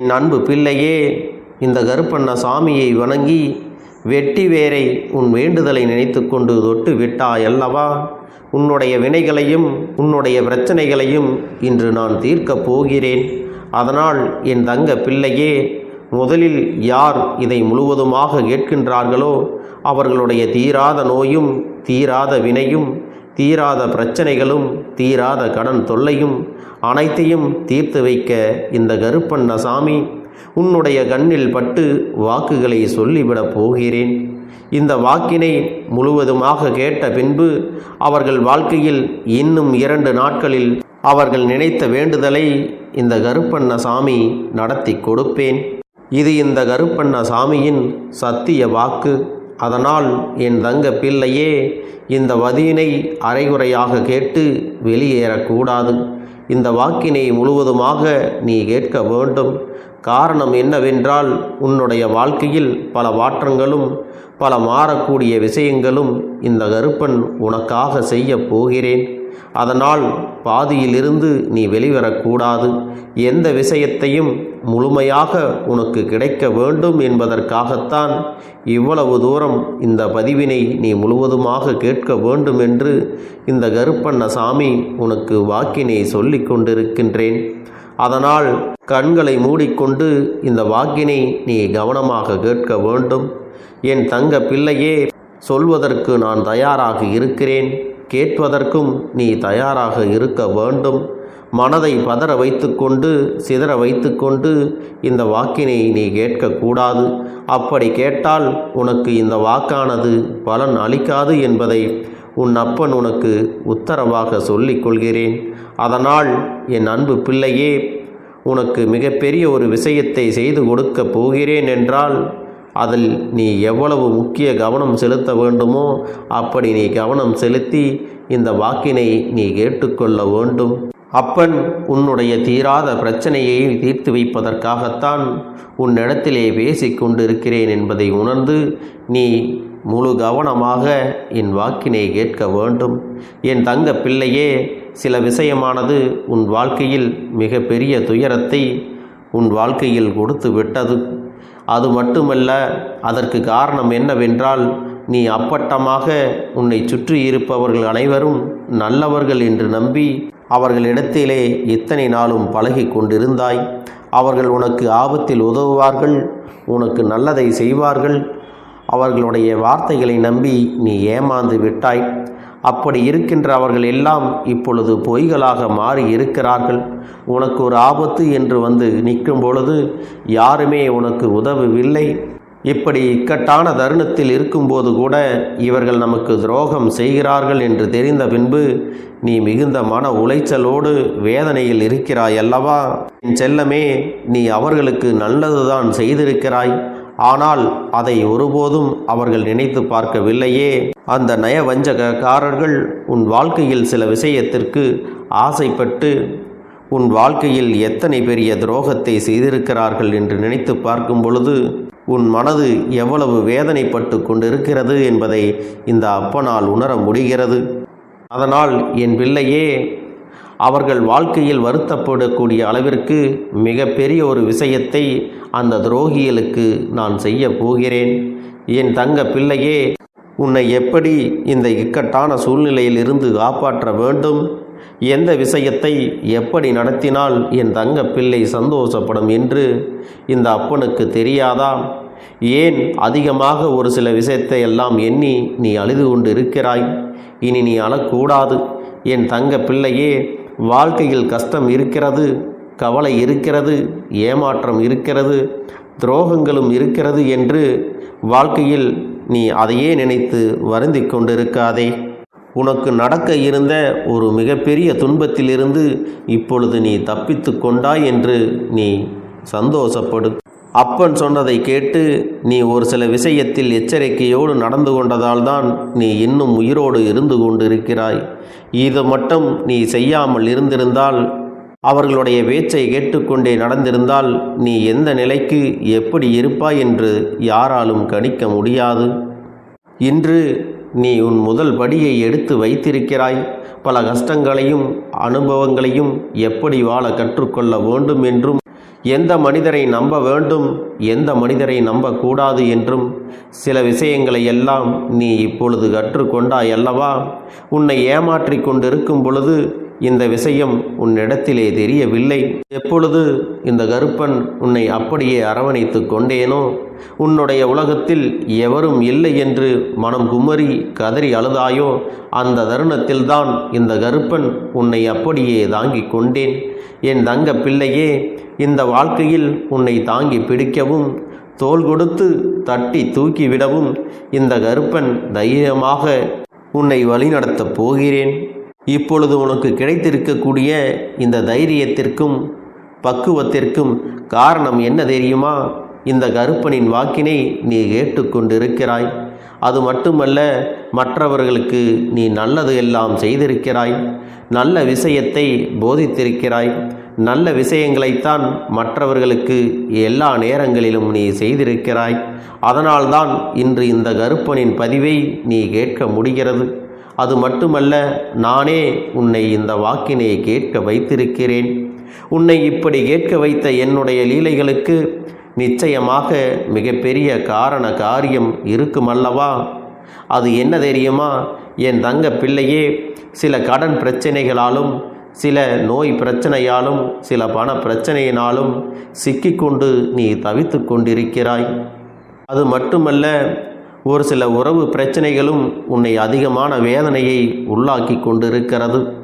என் அன்பு பிள்ளையே இந்த கருப்பண்ண சாமியை வணங்கி வெட்டி வேரை உன் வேண்டுதலை நினைத்து கொண்டு தொட்டு விட்டாய் அல்லவா? உன்னுடைய வினைகளையும் உன்னுடைய பிரச்சனைகளையும் இன்று நான் தீர்க்கப் போகிறேன். அதனால் என் தங்க பிள்ளையே முதலில் யார் இதை முழுவதுமாக கேட்கின்றார்களோ அவர்களுடைய தீராத நோயும் தீராத வினையும் தீராத பிரச்சனைகளும் தீராத கடன் தொல்லையும் அனைத்தையும் தீர்த்து வைக்க இந்த கருப்பண்ண சாமி உன்னுடைய கண்ணில் பட்டு வாக்குகளை சொல்லிவிடப் போகிறேன். இந்த வாக்கினை முழுவதுமாக கேட்ட பின்பு அவர்கள் வாழ்க்கையில் இன்னும் இரண்டு நாட்களில் அவர்கள் நினைத்த வேண்டுதலை இந்த கருப்பண்ண சாமி நடத்தி கொடுப்பேன். இது இந்த கருப்பண்ண சாமியின் சத்திய வாக்கு. அதனால் என் தங்க பிள்ளையே இந்த வதியினை அரைகுறையாக கேட்டு வெளியேறக்கூடாது. இந்த வாக்கினை முழுவதுமாக நீ கேட்க வேண்டும். காரணம் என்னவென்றால் உன்னுடைய வாழ்க்கையில் பல மாற்றங்களும் பல மாறக்கூடிய விஷயங்களும் இந்த கருப்பன் உனக்காக செய்ய போகிறேன். அதனால் பாதியிலிருந்து நீ வெளிவரக்கூடாது. எந்த விஷயத்தையும் முழுமையாக உனக்கு கிடைக்க வேண்டும் என்பதற்காகத்தான் இவ்வளவு தூரம் இந்த பதிவினை நீ முழுவதுமாக கேட்க வேண்டும் என்று இந்த கருப்பண்ண சாமி உனக்கு வாக்கினை சொல்லிக் கொண்டிருக்கின்றேன். அதனால் கண்களை மூடிக்கொண்டு இந்த வாக்கினை நீ கவனமாக கேட்க வேண்டும். என் தங்க பிள்ளையே சொல்வதற்கு நான் தயாராக இருக்கிறேன். கேட்பதற்கும் நீ தயாராக இருக்க வேண்டும். மனதை பதற வைத்துக்கொண்டு சிதற வைத்துக்கொண்டு இந்த வாக்கினை நீ கேட்கக்கூடாது. அப்படி கேட்டால் உனக்கு இந்த வாக்கானது பலன் அளிக்காது என்பதை உன் அப்பன் உனக்கு உத்தரவாக சொல்லிக் கொள்கிறேன் அதனால் என் அன்பு பிள்ளையே உனக்கு மிகப்பெரிய ஒரு விஷயத்தை செய்து கொடுக்கப் போகிறேன் என்றால் அதில் நீ எவ்வளவு முக்கிய கவனம் செலுத்த வேண்டுமோ அப்படி நீ கவனம் செலுத்தி இந்த வாக்கினை நீ கேட்டுக்கொள்ள வேண்டும். அப்பன் உன்னுடைய தீராத பிரச்சனையை தீர்த்து வைப்பதற்காகத்தான் உன்னிடத்திலே பேசிக்கொண்டிருக்கிறேன் என்பதை உணர்ந்து நீ முழு கவனமாக என் வாக்கினை கேட்க வேண்டும். என் தங்க பிள்ளையே சில விஷயமானது உன் வாழ்க்கையில் மிக பெரிய துயரத்தை உன் வாழ்க்கையில் கொடுத்து விட்டது. அது மட்டுமல்ல அதற்கு காரணம் என்னவென்றால் நீ அப்பட்டமாக உன்னை சுற்றி இருப்பவர்கள் அனைவரும் நல்லவர்கள் என்று நம்பி அவர்களிடத்திலே இத்தனை நாளும் பழகி கொண்டிருந்தாய்? அவர்கள் உனக்கு ஆபத்தில் உதவுவார்கள் உனக்கு நல்லதை செய்வார்கள். அவர்களுடைய வார்த்தைகளை நம்பி நீ ஏமாந்து விட்டாய். அப்படி இருக்கின்ற அவர்கள் எல்லாம் இப்பொழுது பொய்களாக மாறி இருக்கிறார்கள். உனக்கு ஒரு ஆபத்து என்று வந்து நிற்கும் பொழுது யாருமே உனக்கு உதவவில்லை. இப்படி இக்கட்டான தருணத்தில் இருக்கும்போது கூட இவர்கள் நமக்கு துரோகம் செய்கிறார்கள் என்று தெரிந்த பின்பு நீ மிகுந்த மன உளைச்சலோடு வேதனையில் இருக்கிறாய் அல்லவா? என் செல்லமே நீ அவர்களுக்கு நல்லதுதான் செய்திருக்கிறாய். ஆனால் அதை ஒருபோதும் அவர்கள் நினைத்து பார்க்கவில்லையே. அந்த நயவஞ்சகக்காரர்கள் உன் வாழ்க்கையில் சில விஷயத்திற்கு ஆசைப்பட்டு உன் வாழ்க்கையில் எத்தனை பெரிய துரோகத்தை செய்திருக்கிறார்கள் என்று நினைத்து பார்க்கும் பொழுது உன் மனது எவ்வளவு வேதனைப்பட்டு கொண்டிருக்கிறது என்பதை இந்த அப்பனால் உணர முடிகிறது. அதனால் என் பிள்ளையே அவர்கள் வாழ்க்கையில் வருத்தப்படக்கூடிய அளவிற்கு மிகப்பெரிய ஒரு விஷயத்தை அந்த துரோகிகளுக்கு நான் செய்ய போகிறேன். என் தங்க பிள்ளையே உன்னை எப்படி இந்த இக்கட்டான சூழ்நிலையில் இருந்து காப்பாற்ற வேண்டும்? எந்த விஷயத்தை எப்படி நடத்தினால் என் தங்க பிள்ளை சந்தோஷப்படும் என்று இந்த அப்பனுக்கு தெரியாதா? ஏன் அதிகமாக ஒரு சில விஷயத்தை எல்லாம் எண்ணி நீ அழுது கொண்டு இருக்கிறாய் இனி நீ அழக்கூடாது. என் தங்க பிள்ளையே வாழ்க்கையில் கஷ்டம் இருக்கிறது கவலை இருக்கிறது ஏமாற்றம் இருக்கிறது துரோகங்களும் இருக்கிறது என்று வாழ்க்கையில் நீ அதையே நினைத்து வருந்தி கொண்டிருக்காதே. உனக்கு நடக்க இருந்த ஒரு மிகப்பெரிய துன்பத்திலிருந்து இப்பொழுது நீ தப்பித்து கொண்டாய் என்று நீ சந்தோஷப்படு. அப்பன் சொன்னதை கேட்டு நீ ஒரு சில விஷயத்தில் எச்சரிக்கையோடு நடந்து கொண்டதால்தான் நீ இன்னும் உயிரோடு இருந்து கொண்டிருக்கிறாய். இது மட்டும் நீ செய்யாமல் இருந்திருந்தால் அவர்களுடைய பேச்சை கேட்டுக்கொண்டே நடந்திருந்தால் நீ எந்த நிலைக்கு எப்படி இருப்பாய் என்று யாராலும் கணிக்க முடியாது. இன்று நீ உன் முதல் படியை எடுத்து வைத்திருக்கிறாய். பல கஷ்டங்களையும் அனுபவங்களையும் எப்படி வாழ கற்றுக்கொள்ள வேண்டும் என்றும் எந்த மனிதரை நம்ப வேண்டும் எந்த மனிதரை நம்பக்கூடாது என்றும் சில விஷயங்களை எல்லாம் நீ இப்பொழுது கற்றுக்கொண்டாய் அல்லவா? உன்னை ஏமாற்றிக் கொண்டிருக்கும் பொழுது இந்த விஷயம் உன்னிடத்திலே தெரியவில்லை. எப்பொழுது இந்த கருப்பன் உன்னை அப்படியே அரவணைத்து கொண்டேனோ உன்னுடைய உலகத்தில் எவரும் இல்லை என்று மனம் குமரி கதறி அழுதாயோ அந்த தருணத்தில்தான் இந்த கருப்பன் உன்னை அப்படியே தாங்கிக் கொண்டேன். என் தங்க பிள்ளையே இந்த வாழ்க்கையில் உன்னை தாங்கி பிடிக்கவும் தோள் கொடுத்து தட்டி தூக்கிவிடவும் இந்த கருப்பன் தைரியமாக உன்னை வழிநடத்தப் போகிறேன். இப்பொழுது உனக்கு கிடைத்திருக்கக்கூடிய இந்த தைரியத்திற்கும் பக்குவத்திற்கும் காரணம் என்ன தெரியுமா? இந்த கருப்பனின் வாக்கினை நீ கேட்டுக்கொண்டிருக்கிறாய் அது மட்டுமல்ல மற்றவர்களுக்கு நீ நல்லது எல்லாம் செய்திருக்கிறாய். நல்ல விஷயத்தை போதித்திருக்கிறாய். நல்ல விஷயங்களைத்தான் மற்றவர்களுக்கு எல்லா நேரங்களிலும் நீ செய்திருக்கிறாய். அதனால்தான் இன்று இந்த கருப்பனின் பதிவை நீ கேட்க முடிகிறது. அது மட்டுமல்ல நானே உன்னை இந்த வாக்கினை கேட்க வைத்திருக்கிறேன். உன்னை இப்படி கேட்க வைத்த என்னுடைய லீலைகளுக்கு நிச்சயமாக மிகப்பெரிய காரண காரியம் இருக்குமல்லவா? அது என்ன தெரியுமா? என் தங்க பிள்ளையே சில கடன் பிரச்சனைகளாலும் சில நோய் பிரச்சனையாலும் சில பண பிரச்சனையினாலும் சிக்கிக்கொண்டு நீ தவித்து கொண்டிருக்கிறாய். அது மட்டுமல்ல ஒரு சில உறவு பிரச்சனைகளும் உன்னை அதிகமான வேதனையை உள்ளாக்கி கொண்டிருக்கிறது.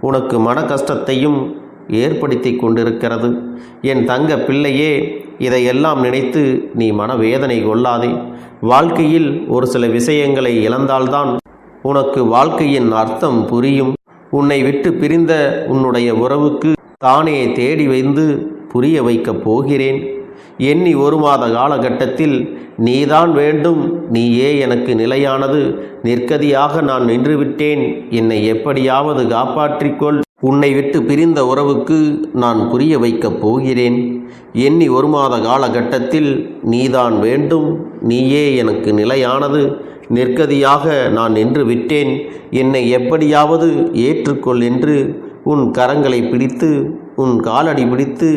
உனக்கு மன கஷ்டத்தையும் ஏற்படுத்தி கொண்டிருக்கிறது. என் தங்க பிள்ளையே இதையெல்லாம் நினைத்து நீ மனவேதனை கொள்ளாதே. வாழ்க்கையில் ஒரு சில விஷயங்களை இழந்தால்தான் உனக்கு வாழ்க்கையின் அர்த்தம் புரியும். உன்னை விட்டு பிரிந்த உன்னுடைய உறவுக்கு தானே தேடி வைந்து புரிய வைக்கப் போகிறேன். எண்ணி ஒரு மாத காலகட்டத்தில் நீதான் வேண்டும் நீயே எனக்கு நிலையானது நிற்கதியாக நான் நின்றுவிட்டேன் என்னை எப்படியாவது காப்பாற்றிக்கொள். உன்னை விட்டு பிரிந்த உறவுக்கு நான் புரிய வைக்கப் போகிறேன். எண்ணி ஒரு மாத காலகட்டத்தில் நீதான் வேண்டும் நீயே எனக்கு நிலையானது நிற்கதியாக நான் நின்று விட்டேன் என்னை எப்படியாவது ஏற்றுக்கொள் என்று உன் கரங்களை பிடித்து உன் காலடி பிடித்து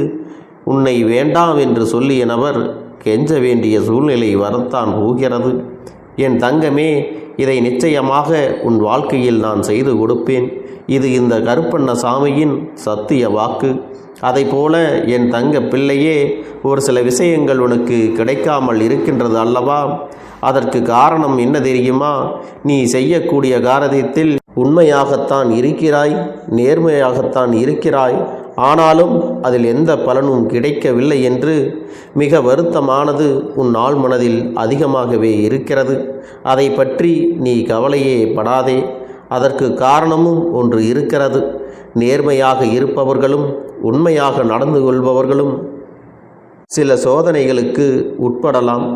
உன்னை வேண்டாம் என்று சொல்லிய நபர் கெஞ்ச வேண்டிய சூழ்நிலை வரத்தான் போகிறது. என் தங்கமே இதை நிச்சயமாக உன் வாழ்க்கையில் நான் செய்து கொடுப்பேன். இது இந்த கருப்பண்ண சாமியின் சத்திய வாக்கு. அதை போல என் தங்க பிள்ளையே ஒரு சில விஷயங்கள் உனக்கு கிடைக்காமல் இருக்கின்றது அல்லவா? அதற்கு காரணம் என்ன தெரியுமா? நீ செய்யக்கூடிய காரியத்தில் உண்மையாகத்தான் இருக்கிறாய் நேர்மையாகத்தான் இருக்கிறாய். ஆனாலும் அதில் எந்த பலனும் கிடைக்கவில்லை என்று மிக வருத்தமானது உன் ஆள் மனதில் அதிகமாகவே இருக்கிறது. அதை பற்றி நீ கவலையே படாதே. அதற்கு காரணமும் ஒன்று இருக்கிறது. நேர்மையாக இருப்பவர்களும் உண்மையாக நடந்து கொள்பவர்களும் சில சோதனைகளுக்கு உட்படலாம்.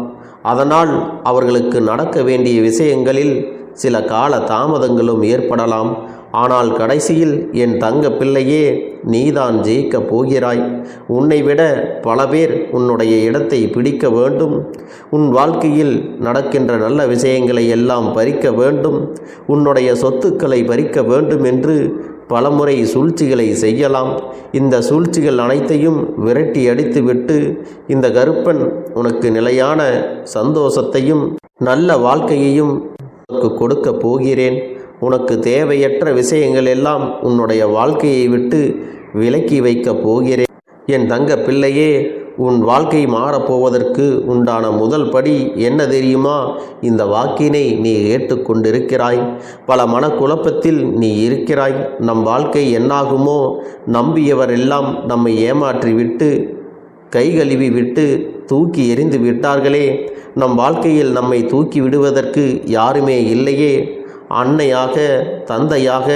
அதனால் அவர்களுக்கு நடக்க வேண்டிய விஷயங்களில் சில கால தாமதங்களும் ஏற்படலாம். ஆனால் கடைசியில் என் தங்க பிள்ளையே நீதான் ஜெயிக்கப் போகிறாய். உன்னை விட பல பேர் உன்னுடைய இடத்தை பிடிக்க வேண்டும். உன் வாழ்க்கையில் நடக்கின்ற நல்ல விஷயங்களை எல்லாம் பறிக்க வேண்டும். உன்னுடைய சொத்துக்களை பறிக்க வேண்டும் என்று பலமுறை சூழ்ச்சிகளை செய்யலாம். இந்த சூழ்ச்சிகள் அனைத்தையும் விரட்டி அடித்துவிட்டு இந்த கருப்பன் உனக்கு நிலையான சந்தோஷத்தையும் நல்ல வாழ்க்கையையும் உனக்கு கொடுக்க போகிறேன். உனக்கு தேவையற்ற விஷயங்கள் எல்லாம் உன்னுடைய வாழ்க்கையை விட்டு விலக்கி வைக்கப் போகிறேன். என் தங்க பிள்ளையே உன் வாழ்க்கை மாறப்போவதற்கு உண்டான முதல் படி என்ன தெரியுமா? இந்த வாக்கினை நீ ஏற்றுக்கொண்டிருக்கிறாய் பல மனக்குழப்பத்தில் நீ இருக்கிறாய். நம் வாழ்க்கை என்னாகுமோ? நம்பியவரெல்லாம் நம்மை ஏமாற்றிவிட்டு கை கழுவி விட்டு தூக்கி எறிந்து விட்டார்களே. நம் வாழ்க்கையில் நம்மை தூக்கி விடுவதற்கு யாருமே இல்லையே. அன்னையாக தந்தையாக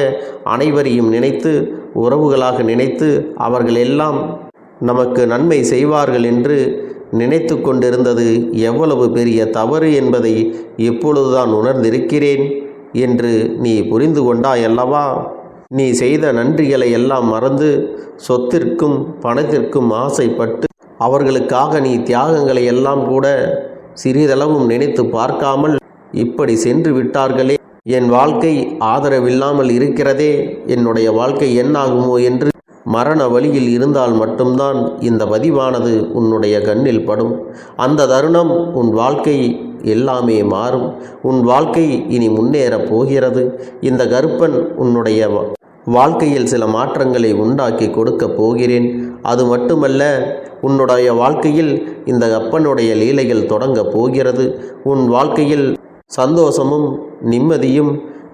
அனைவரையும் நினைத்து உறவுகளாக நினைத்து அவர்கள் எல்லாம் நமக்கு நன்மை செய்வார்கள் என்று நினைத்து கொண்டிருந்தது எவ்வளவு பெரிய தவறு என்பதை இப்பொழுதுதான் உணர்ந்திருக்கிறேன் என்று நீ புரிந்து கொண்டாயல்லவா? நீ செய்த நன்றிகளை எல்லாம் மறந்து சொத்திற்கும் பணத்திற்கும் ஆசைப்பட்டு அவர்களுக்காக நீ தியாகங்களை எல்லாம் கூட சிறிதளவும் நினைத்து பார்க்காமல் இப்படி சென்று விட்டார்களே என் வாழ்க்கை ஆதரவில்லாமல் இருக்கிறதே என்னுடைய வாழ்க்கை என்னாகுமோ என்று மரண வழியில் இருந்தால் மட்டும்தான் இந்த பதிவானது உன்னுடைய கண்ணில் படும். அந்த தருணம் உன் வாழ்க்கை எல்லாமே மாறும். உன் வாழ்க்கை இனி முன்னேறப் போகிறது. இந்த கருப்பன் உன்னுடைய வா- வாழ்க்கையில் சில மாற்றங்களை உண்டாக்கி கொடுக்கப் போகிறேன். அது மட்டுமல்ல உன்னுடைய வாழ்க்கையில் இந்த அப்பனுடைய லீலைகள் தொடங்கப் போகிறது. உன் வாழ்க்கையில் சந்தோஷமும் நிம்மதியும்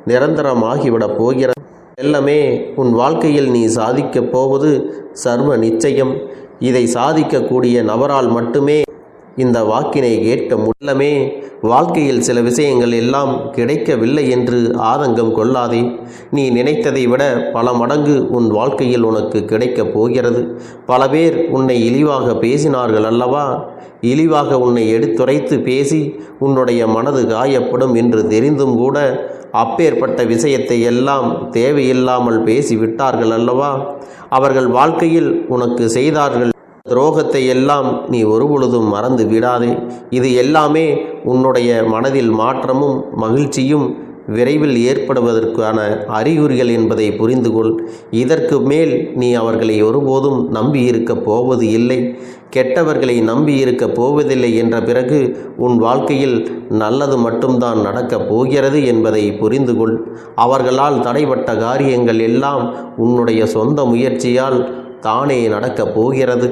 நிரந்தரமாகிவிடப் போகிறது. எல்லாமே உன் வாழ்க்கையில் நீ சாதிக்கப் போவது சர்வ நிச்சயம். இதை சாதிக்கக்கூடிய நபரால் மட்டுமே இந்த வாக்கினை கேட்க முள்ளமே. வாழ்க்கையில் சில விஷயங்கள் எல்லாம் கிடைக்கவில்லை என்று ஆதங்கம் கொள்ளாதே. நீ நினைத்ததை விட பல மடங்கு உன் வாழ்க்கையில் உனக்கு கிடைக்கப் போகிறது. பல பேர் உன்னை இழிவாக பேசினார்கள் அல்லவா? இழிவாக உன்னை எடுத்துரைத்து பேசி உன்னுடைய மனது காயப்படும் என்று தெரிந்தும் கூட அப்பேற்பட்ட விஷயத்தை எல்லாம் தேவையில்லாமல் பேசிவிட்டார்கள் அல்லவா? அவர்கள் வாழ்க்கையில் உனக்கு செய்தார்கள் துரோகத்தை எல்லாம் நீ ஒருபொழுதும் மறந்து விடாதே. இது எல்லாமே உன்னுடைய மனதில் மாற்றமும் மகிழ்ச்சியும் விரைவில் ஏற்படுவதற்கான அறிகுறிகள் என்பதை புரிந்து கொள் இதற்கு மேல் நீ அவர்களை ஒருபோதும் நம்பியிருக்கப் போவது இல்லை. கெட்டவர்களை நம்பியிருக்கப் போவதில்லை என்ற பிறகு உன் வாழ்க்கையில் நல்லது மட்டும்தான் நடக்கப் போகிறது என்பதை புரிந்து கொள் அவர்களால் தடைப்பட்ட காரியங்கள் எல்லாம் உன்னுடைய சொந்த முயற்சியால் தானே நடக்கப் போகிறது.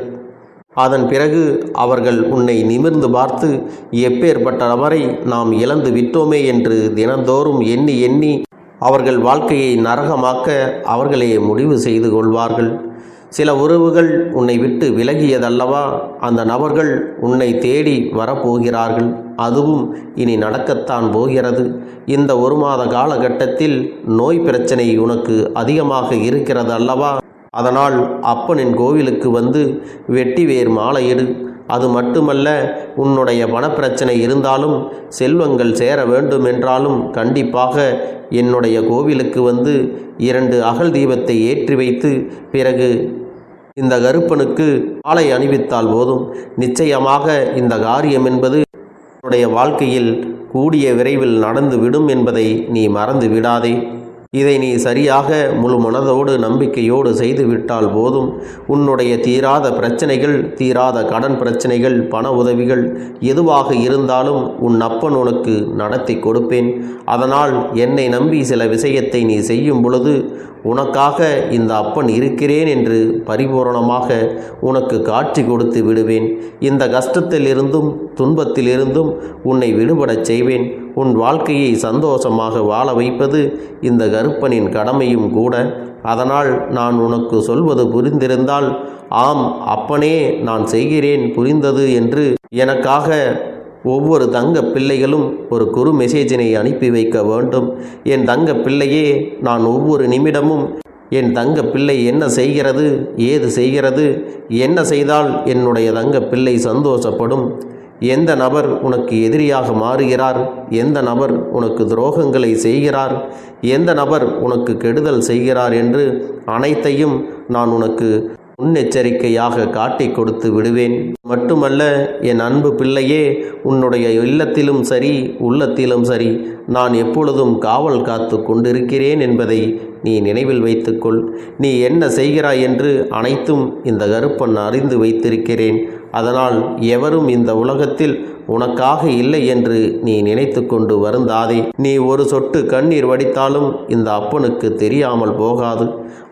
அதன் பிறகு அவர்கள் உன்னை நிமிர்ந்து பார்த்து எப்பேற்பட்ட நபரை நாம் இழந்து விட்டோமே என்று தினந்தோறும் எண்ணி எண்ணி அவர்கள் வாழ்க்கையை நரகமாக்க அவர்களே முடிவு செய்து கொள்வார்கள். சில உறவுகள் உன்னை விட்டு விலகியதல்லவா? அந்த நபர்கள் உன்னை தேடி வரப்போகிறார்கள். அதுவும் இனி நடக்கத்தான் போகிறது. இந்த ஒரு மாத காலகட்டத்தில் நோய் பிரச்சனை உனக்கு அதிகமாக இருக்கிறது அல்லவா அதனால் அப்பனின் கோவிலுக்கு வந்து வெட்டி வேர் மாலையிடு அது மட்டுமல்ல உன்னுடைய பணப்பிரச்சனை இருந்தாலும் செல்வங்கள் சேர வேண்டும் என்றாலும் கண்டிப்பாக என்னுடைய கோவிலுக்கு வந்து இரண்டு அகல் தீபத்தை ஏற்றி வைத்து பிறகு இந்த கருப்பனுக்கு மாலை அணிவித்தால் போதும். நிச்சயமாக இந்த காரியம் என்பது உன்னுடைய வாழ்க்கையில் கூடிய விரைவில் நடந்துவிடும் என்பதை நீ மறந்து விடாதே. இதை நீ சரியாக முழு மனதோடு நம்பிக்கையோடு செய்துவிட்டால் போதும். உன்னுடைய தீராத பிரச்சனைகள் தீராத கடன் பிரச்சனைகள் பண உதவிகள் எதுவாக இருந்தாலும் உன் அப்பன் உனக்கு நடத்தி கொடுப்பேன். அதனால் என்னை நம்பி சில விஷயத்தை நீ செய்யும் பொழுது உனக்காக இந்த அப்பன் இருக்கிறேன் என்று பரிபூரணமாக உனக்கு காட்சி கொடுத்து விடுவேன். இந்த கஷ்டத்திலிருந்தும் துன்பத்திலிருந்தும் உன்னை விடுபடச் செய்வேன். உன் வாழ்க்கையை சந்தோஷமாக வாழ வைப்பது இந்த கருப்பனின் கடமையும் கூட. அதனால் நான் உனக்கு சொல்வது புரிந்திருந்தால் ஆம் அப்பனே நான் செய்கிறேன் புரிந்தது என்று எனக்காக ஒவ்வொரு தங்க பிள்ளைகளும் ஒரு குறு மெசேஜினை அனுப்பி வைக்க வேண்டும். என் தங்க பிள்ளையே நான் ஒவ்வொரு நிமிடமும் என் தங்க பிள்ளை என்ன செய்கிறது ஏது செய்கிறது என்ன செய்தால் என்னுடைய தங்க பிள்ளை சந்தோஷப்படும்? எந்த நபர் உனக்கு எதிரியாக மாறுகிறார்? எந்த நபர் உனக்கு துரோகங்களை செய்கிறார்? எந்த நபர் உனக்கு கெடுதல் செய்கிறார் என்று அனைத்தையும் நான் உனக்கு முன்னெச்சரிக்கையாக காட்டி கொடுத்து விடுவேன். மட்டுமல்ல என் அன்பு பிள்ளையே உன்னுடைய இல்லத்திலும் சரி உள்ளத்திலும் சரி நான் எப்பொழுதும் காவல் காத்து கொண்டிருக்கிறேன் என்பதை நீ நினைவில் வைத்துக்கொள். நீ என்ன செய்கிறாய் என்று அனைத்தும் இந்த கருப்பன் அறிந்து வைத்திருக்கிறேன். அதனால் எவரும் இந்த உலகத்தில் உனக்காக இல்லை என்று நீ நினைத்து கொண்டு வருந்தாதே. நீ ஒரு சொட்டு கண்ணீர் வடித்தாலும் இந்த அப்பனுக்கு தெரியாமல் போகாது.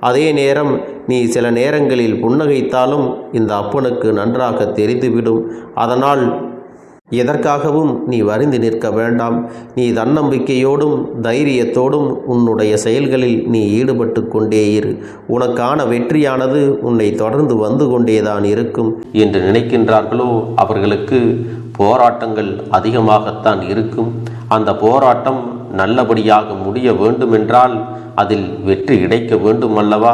அதே நேரம் நீ சில நேரங்களில் புன்னகைத்தாலும் இந்த அப்பனுக்கு நன்றாக தெரிந்துவிடும். அதனால் எதற்காகவும் நீ வருந்தி நிற்க வேண்டாம். நீ தன்னம்பிக்கையோடும் தைரியத்தோடும் உன்னுடைய செயல்களில் நீ ஈடுபட்டு கொண்டே இரு. உனக்கான வெற்றியானது உன்னை தொடர்ந்து வந்து கொண்டேதான் இருக்கும். என்று நினைக்கின்றார்களோ அவர்களுக்கு போராட்டங்கள் அதிகமாகத்தான் இருக்கும். அந்த போராட்டம் நல்லபடியாக முடிய வேண்டுமென்றால் அதில் வெற்றி கிடைக்க வேண்டும் அல்லவா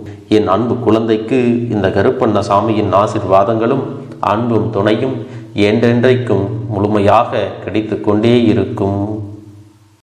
என் அன்பு குழந்தைக்கு இந்த கருப்பண்ண சாமியின் ஆசிர்வாதங்களும் அன்பும் துணையும் என்றென்றைக்கும் முழுமையாக கிடைத்து கொண்டே இருக்கும்.